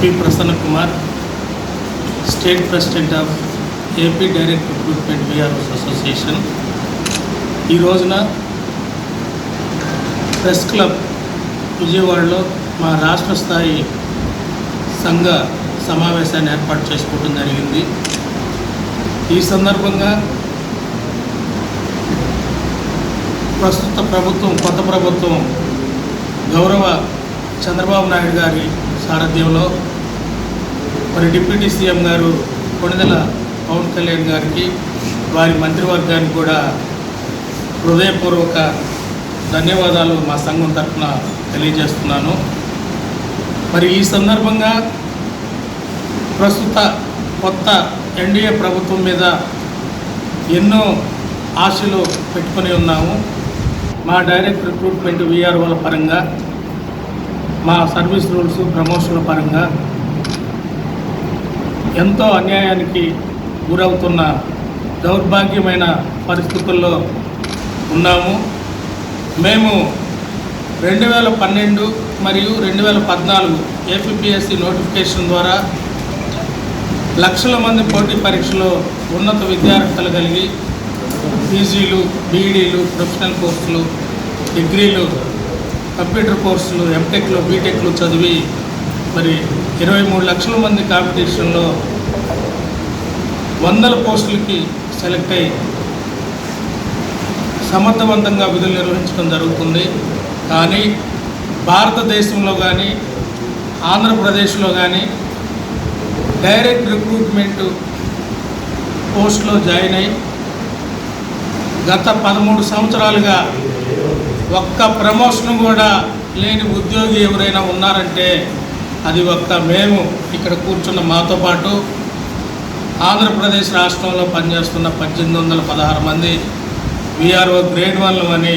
P Prasanna Kumar state president of AP direct recruitment VROs association. ఈ రోజున press club విజయవాడలో మా రాష్ట్ర స్థాయి సంఘ సమావేశాన్ని ఏర్పాటు చేసుకోవడం జరిగింది. ఈ సందర్భంగా ప్రస్తుత ప్రభుత్వం కొత్త ప్రభుత్వం గౌరవ చంద్రబాబు నాయుడు గారి సారథ్యంలో మరి డిప్యూటీ సీఎం గారు కొణిదెల పవన్ కళ్యాణ్ గారికి వారి మంత్రివర్గానికి కూడా హృదయపూర్వక ధన్యవాదాలు మా సంఘం తరఫున తెలియజేస్తున్నాను. మరి ఈ సందర్భంగా ప్రస్తుత కొత్త ఎన్డీఏ ప్రభుత్వం మీద ఎన్నో ఆశలు పెట్టుకొని ఉన్నాము. మా డైరెక్ట్ రిక్రూట్మెంట్ వీఆర్ఓల పరంగా మా సర్వీస్ రూల్స్ ప్రమోషన్ల పరంగా ఎంతో అన్యాయానికి గురవుతున్న దౌర్భాగ్యమైన పరిస్థితుల్లో ఉన్నాము. మేము రెండు వేల పన్నెండు మరియు రెండు వేల పద్నాలుగు ఏపీఎస్సి నోటిఫికేషన్ ద్వారా లక్షల మంది పోటీ పరీక్షలో ఉన్నత విద్యార్హతలు కలిగి పీజీలు బీఈడీలు ప్రొఫెషనల్ కోర్సులు డిగ్రీలు కంప్యూటర్ కోర్సులు ఎంటెక్లు బీటెక్లు చదివి మరి ఇరవై మూడు లక్షల మంది కాంపిటీషన్లో వందల పోస్టులకి సెలెక్ట్ అయ్యి సమర్థవంతంగా విధులు నిర్వహించడం జరుగుతుంది. కానీ భారతదేశంలో కానీ ఆంధ్రప్రదేశ్లో కానీ డైరెక్ట్ రిక్రూట్మెంట్ పోస్ట్లో జాయిన్ అయ్యి గత పదమూడు సంవత్సరాలుగా ఒక్క ప్రమోషన్ కూడా లేని ఉద్యోగి ఎవరైనా ఉన్నారంటే అది మేము ఇక్కడ కూర్చున్న మాతో పాటు ఆంధ్రప్రదేశ్ రాష్ట్రంలో పనిచేస్తున్న పద్దెనిమిది వందల పదహారు మంది విఆర్ఓ గ్రేడ్ వన్లు అని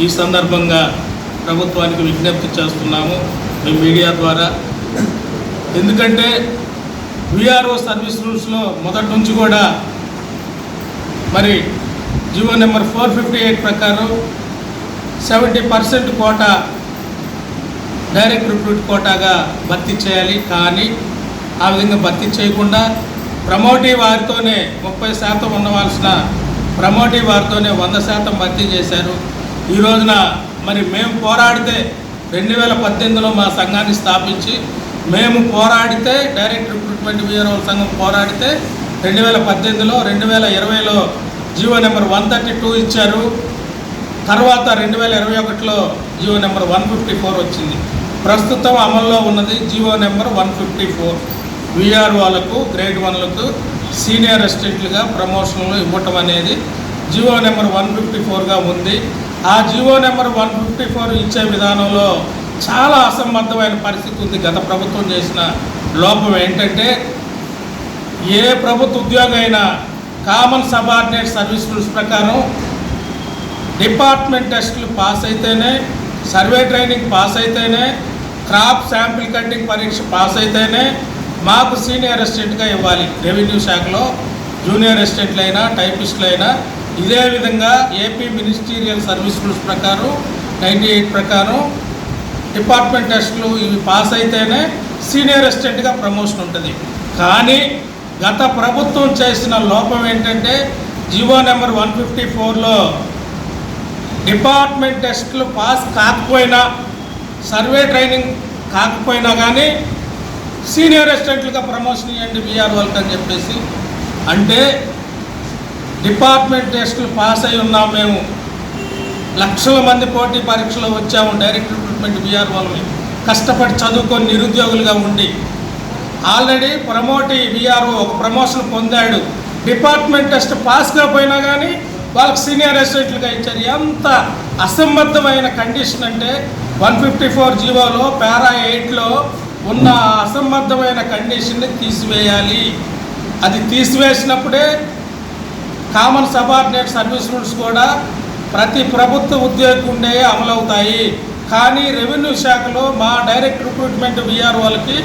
ఈ సందర్భంగా ప్రభుత్వానికి విజ్ఞప్తి చేస్తున్నాము మీ మీడియా ద్వారా. ఎందుకంటే విఆర్ఓ సర్వీస్ రూల్స్లో మొదటి నుంచి కూడా మరి GO number four fifty eight ప్రకారం seventy percent quota direct recruit కోటాగా భర్తీ చేయాలి. కానీ ఆ విధంగా భర్తీ చేయకుండా ప్రమోటీ వారితోనే ముప్పై శాతం ఉండవలసిన ప్రమోటీ వారితోనే వంద శాతం భర్తీ చేశారు. ఈ రోజున మరి మేము పోరాడితే రెండు వేల పద్దెనిమిదిలో మా సంఘాన్ని స్థాపించి మేము పోరాడితే డైరెక్ట్ రిక్రూట్మెంట్ వీఆర్ఓ సంఘం పోరాడితే రెండు వేల పద్దెనిమిదిలో రెండు వేల ఇరవైలో GO number one thirty two ఇచ్చారు. తర్వాత రెండు వేల ఇరవై ఒకటిలో GO number one fifty four వచ్చింది. ప్రస్తుతం అమల్లో ఉన్నది GO number one fifty four. విఆర్ఓలకు grade వన్లకు సీనియర్ అసిస్టెంట్లుగా ప్రమోషన్లు ఇవ్వటం అనేది జియో నెంబర్ వన్ ఫిఫ్టీ ఫోర్గా ఉంది. ఆ GO number one fifty four ఇచ్చే విధానంలో చాలా అసంబద్ధమైన పరిస్థితి ఉంది. గత ప్రభుత్వం చేసిన లోపం ఏంటంటే ఏ ప్రభుత్వ ఉద్యోగం అయినా కామన్ సబార్డినేట్ సర్వీస్ రూల్స్ ప్రకారం డిపార్ట్మెంట్ టెస్టులు పాస్ అయితేనే సర్వే ట్రైనింగ్ పాస్ అయితేనే క్రాప్ శాంపిల్ కటింగ్ పరీక్ష పాస్ అయితేనే మాకు సీనియర్ అసిస్టెంట్గా ఇవ్వాలి రెవెన్యూ శాఖలో. జూనియర్ అసిస్టెంట్లు అయినా టైపిస్టులు అయినా ఇదే విధంగా ఏపీ మినిస్టీరియల్ సర్వీస్ రూల్స్ ప్రకారం నైంటీ ఎయిట్ ప్రకారం డిపార్ట్మెంట్ టెస్టులు ఇవి పాస్ అయితేనే సీనియర్ అసిస్టెంట్గా ప్రమోషన్ ఉంటుంది. కానీ గత ప్రభుత్వం చేసిన లోపం ఏంటంటే జీవో నెంబర్ వన్ ఫిఫ్టీ ఫోర్లో డిపార్ట్మెంట్ టెస్ట్లు పాస్ కాకపోయినా సర్వే ట్రైనింగ్ కాకపోయినా కానీ సీనియర్ అసిస్టెంట్లుగా ప్రమోషన్ ఇవ్వండి బీఆర్ వాళ్ళకి అని చెప్పేసి. అంటే డిపార్ట్మెంట్ టెస్టులు పాస్ అయి ఉన్నాం మేము. లక్షల మంది పోటీ పరీక్షలో వచ్చాము డైరెక్ట్ రిక్రూట్మెంట్ బీఆర్ వాళ్ళని కష్టపడి చదువుకొని నిరుద్యోగులుగా ఉండి. ఆల్రెడీ ప్రమోటీ బీఆర్ఓ ఒక ప్రమోషన్ పొందాడు. డిపార్ట్మెంట్ టెస్ట్ పాస్ కాకపోయినా కానీ వాళ్ళకి సీనియర్ అసిస్టెంట్లుగా ఇచ్చారు. ఎంత అసంబద్ధమైన కండిషన్ అంటే వన్ ఫిఫ్టీ ఫోర్ జీవోలో పారా ఎయిట్లో ఉన్న అసంబద్ధమైన కండిషన్ని తీసివేయాలి. అది తీసివేసినప్పుడే కామన్ సబార్డినేట్ సర్వీస్ రూల్స్ కూడా ప్రతి ప్రభుత్వ ఉద్యోగి ఉండే అమలవుతాయి. కానీ రెవెన్యూ శాఖలో మా డైరెక్ట్ రిక్రూట్మెంట్ విఆర్ వాళ్ళకి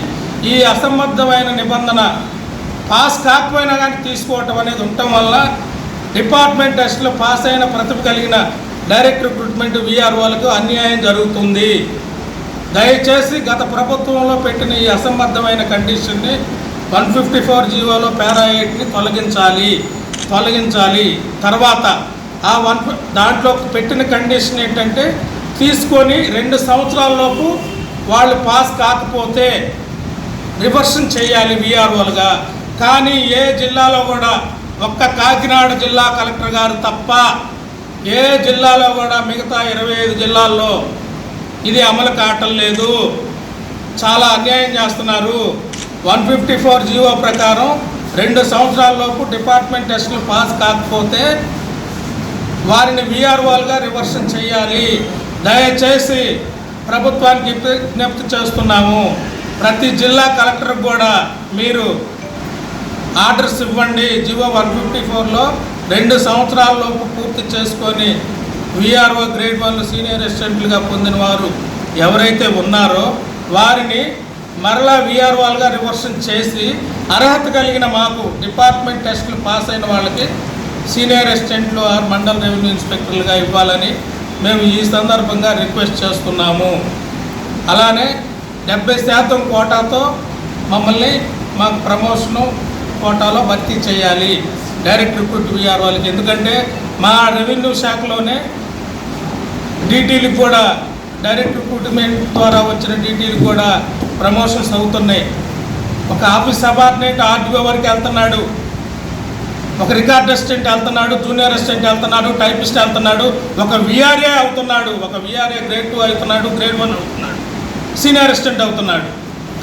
ఈ అసంబద్ధమైన నిబంధన పాస్ కాకపోయినా కానీ తీసుకోవటం అనేది ఉండటం వల్ల డిపార్ట్మెంట్ టెస్ట్లో పాస్ అయిన ప్రతిభ కలిగిన డైరెక్ట్ రిక్రూట్మెంట్ వీఆర్ఓలకు అన్యాయం జరుగుతుంది. దయచేసి గత ప్రభుత్వంలో పెట్టిన ఈ అసంబద్ధమైన కండిషన్ని వన్ ఫిఫ్టీ ఫోర్ జీవోలో పారా ఎయిట్ని తొలగించాలి తొలగించాలి. తర్వాత ఆ వన్ దాంట్లో పెట్టిన కండిషన్ ఏంటంటే తీసుకొని రెండు సంవత్సరాల్లోపు వాళ్ళు పాస్ కాకపోతే రివర్షన్ చేయాలి వీఆర్ఓలుగా కానీ ఏ జిల్లాలో కూడా ఒక్క కాకినాడ జిల్లా కలెక్టర్ గారు తప్ప ఏ జిల్లాలో కూడా మిగతా ఇరవై ఐదు జిల్లాల్లో ఇది అమలు కావటం లేదు. చాలా అన్యాయం చేస్తున్నారు. వన్ ఫిఫ్టీ ఫోర్ జీవో ప్రకారం రెండు సంవత్సరాల్లోపు డిపార్ట్మెంట్ టెస్టులు పాస్ కాకపోతే వారిని విఆర్ఓలుగా రివర్షన్ చేయాలి. దయచేసి ప్రభుత్వానికి విజ్ఞప్తి చేస్తున్నాము. ప్రతి జిల్లా కలెక్టర్కి కూడా మీరు ఆర్డర్స్ ఇవ్వండి. జివో వన్ ఫిఫ్టీ ఫోర్లో రెండు సంవత్సరాలలోపు పూర్తి చేసుకొని విఆర్ఓ గ్రేడ్ వన్ సీనియర్ అసిస్టెంట్లుగా పొందిన వారు ఎవరైతే ఉన్నారో వారిని మరలా విఆర్ఓలుగా రివర్షన్ చేసి అర్హత కలిగిన మాకు డిపార్ట్మెంట్ టెస్టులు పాస్ అయిన వాళ్ళకి సీనియర్ అసిస్టెంట్లు ఆర్ మండల్ రెవెన్యూ ఇన్స్పెక్టర్లుగా ఇవ్వాలని మేము ఈ సందర్భంగా రిక్వెస్ట్ చేస్తున్నాము. అలానే డెబ్బై శాతం కోటాతో మమ్మల్ని మాకు ప్రమోషను కోటాలో భర్తీ చేయాలి. డైరెక్ట్ రిక్రూట్ బీఆర్ వాళ్ళకి. ఎందుకంటే మా రెవెన్యూ శాఖలోనే డీటీలకు కూడా డైరెక్ట్ రిక్రూట్మెంట్ ద్వారా వచ్చిన డీటీలు కూడా ప్రమోషన్స్ అవుతున్నాయి. ఒక ఆఫీస్ సబార్డినేట్ ఆర్డీఓ వరకు వెళ్తున్నాడు. ఒక రికార్డ్ అసిస్టెంట్ వెళ్తున్నాడు జూనియర్ అసిస్టెంట్ వెళ్తున్నాడు టైపిస్ట్ వెళ్తున్నాడు ఒక విఆర్ఏ అవుతున్నాడు ఒక విఆర్ఏ గ్రేడ్ టూ అవుతున్నాడు గ్రేడ్ వన్ అవుతున్నాడు సీనియర్ అసిస్టెంట్ అవుతున్నాడు.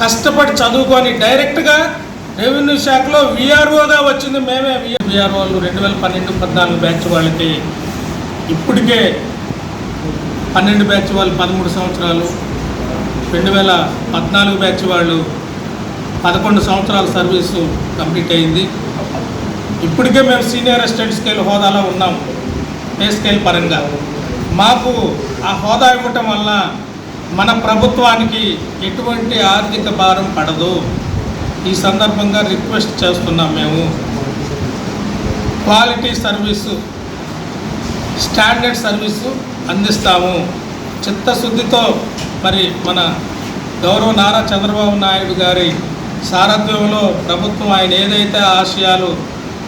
కష్టపడి చదువుకొని డైరెక్ట్గా రెవెన్యూ శాఖలో విఆర్ఓగా వచ్చింది. మేమే విఆర్ఓలు రెండు వేల పన్నెండు పద్నాలుగు బ్యాచ్ వాళ్ళకి ఇప్పటికే పన్నెండు బ్యాచ్ వాళ్ళు పదమూడు సంవత్సరాలు రెండు వేల పద్నాలుగు బ్యాచ్ వాళ్ళు పదకొండు సంవత్సరాల సర్వీసు కంప్లీట్ అయింది. ఇప్పటికే మేము సీనియర్ అసిస్టెంట్ స్కేల్ హోదాలో ఉన్నాం పే స్కేల్ పరంగా. మాకు ఆ హోదా ఇవ్వటం వల్ల మన ప్రభుత్వానికి ఎటువంటి ఆర్థిక భారం పడదు. ఈ సందర్భంగా రిక్వెస్ట్ చేస్తున్నాం మేము. క్వాలిటీ సర్వీసు స్టాండర్డ్ సర్వీసు అందిస్తాము. చిత్తశుద్ధితో మరి మన గౌరవ నారా చంద్రబాబు నాయుడు గారి సారథ్యంలో ప్రభుత్వం ఆయన ఏదైతే ఆశయాలు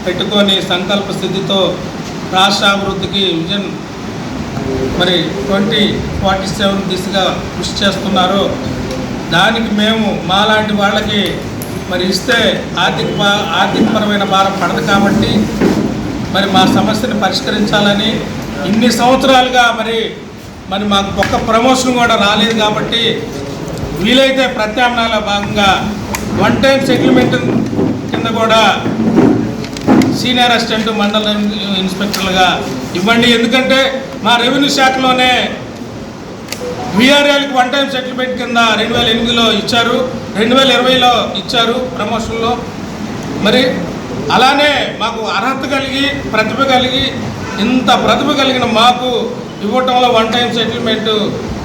పెట్టుకొని సంకల్ప స్థితితో రాష్ట్రాభివృద్ధికి విజన్ మరి ట్వంటీ ఫార్టీ సెవెన్ దిశగా కృషి చేస్తున్నారో దానికి మేము మాలాంటి వాళ్ళకి మరి ఇస్తే ఆర్థిక భా- ఆర్థికపరమైన భారం పడదు కాబట్టి మరి మా సమస్యను పరిష్కరించాలని ఇన్ని సంవత్సరాలుగా మరి మరి మాకు ఒక్క ప్రమోషన్ కూడా రాలేదు కాబట్టి వీలైతే ప్రత్యామ్నాయాల భాగంగా వన్ టైం సెటిల్మెంట్ కింద కూడా సీనియర్ అసిస్టెంట్ మండల ఇన్స్పెక్టర్లుగా ఇవ్వండి. ఎందుకంటే మా రెవెన్యూ శాఖలోనే విఆర్ఏలకు వన్ టైం సెటిల్మెంట్ కింద రెండు వేల ఎనిమిదిలో ఇచ్చారు రెండు వేల ఇరవైలో ఇచ్చారు ప్రమోషన్లో. మరి అలానే మాకు అర్హత కలిగి ప్రతిభ కలిగి ఇంత ప్రతిభ కలిగిన మాకు ఇవ్వటంలో వన్ టైం సెటిల్మెంట్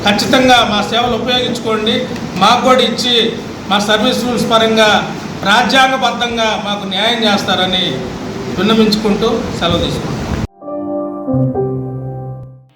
ఖచ్చితంగా మా సేవలు ఉపయోగించుకోండి. మాకు కూడా ఇచ్చి మా సర్వీస్ రూల్స్ పరంగా రాజ్యాంగబద్ధంగా మాకు న్యాయం చేస్తారని విన్నమించుకుంటూ సెలవు తీసుకుంటాం